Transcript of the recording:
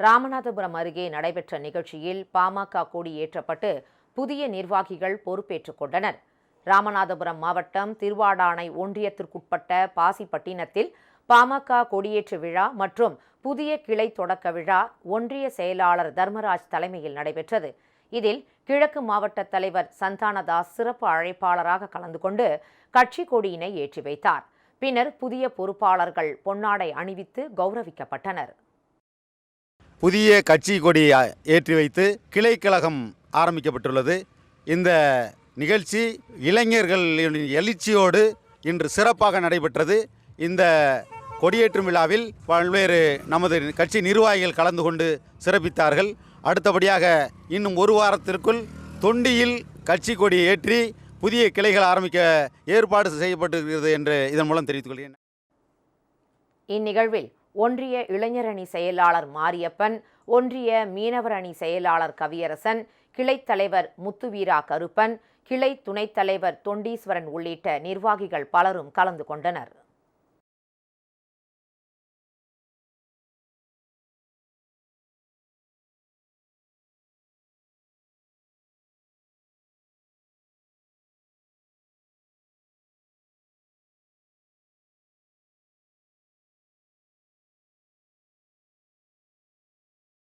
ராமநாதபுரம் அருகே நடைபெற்ற நிகழ்ச்சியில் பாமக கொடி ஏற்றப்பட்டு புதிய நிர்வாகிகள் பொறுப்பேற்றுக் கொண்டனர். ராமநாதபுரம் மாவட்டம் திருவாடானை ஒன்றியத்திற்குட்பட்ட பாசிப்பட்டினத்தில் பாமக கொடியேற்று விழா மற்றும் புதிய கிளை தொடக்க விழா ஒன்றிய செயலாளர் தர்மராஜ் தலைமையில் நடைபெற்றது. இதில் கிழக்கு மாவட்ட தலைவர் சந்தானதாஸ் சிறப்பு அழைப்பாளராக கலந்து கொண்டு கட்சி கொடியினை ஏற்றி வைத்தார். பின்னர் புதிய பொறுப்பாளர்கள் பொன்னாடை அணிவித்து கௌரவிக்கப்பட்டனர். புதிய கட்சி கொடி ஏற்றி வைத்து கிளை கழகம் ஆரம்பிக்கப்பட்டுள்ளது. இந்த நிகழ்ச்சி இளைஞர்களின் எழுச்சியோடு இன்று சிறப்பாக நடைபெற்றது. இந்த கொடியேற்றும் விழாவில் பல்வேறு நமது கட்சி நிர்வாகிகள் கலந்து கொண்டு சிறப்பித்தார்கள். அடுத்தபடியாக இன்னும் ஒரு வாரத்திற்குள் தொண்டியில் கட்சி கொடி ஏற்றி புதிய கிளைகள் ஆரம்பிக்க ஏற்பாடு செய்யப்பட்டிருக்கிறது என்று இதன் மூலம் தெரிவித்துக் கொள்கிறேன். இந்நிகழ்வில் ஒன்றிய இளைஞரணி செயலாளர் மாரியப்பன் ஒன்றிய மீனவர் அணி செயலாளர் கவியரசன் கிளைத் தலைவர் முத்துவீரா கருப்பன் கிளை துணைத் தலைவர் தொண்டீஸ்வரன் உள்ளிட்ட நிர்வாகிகள் பலரும் கலந்து கொண்டனர்.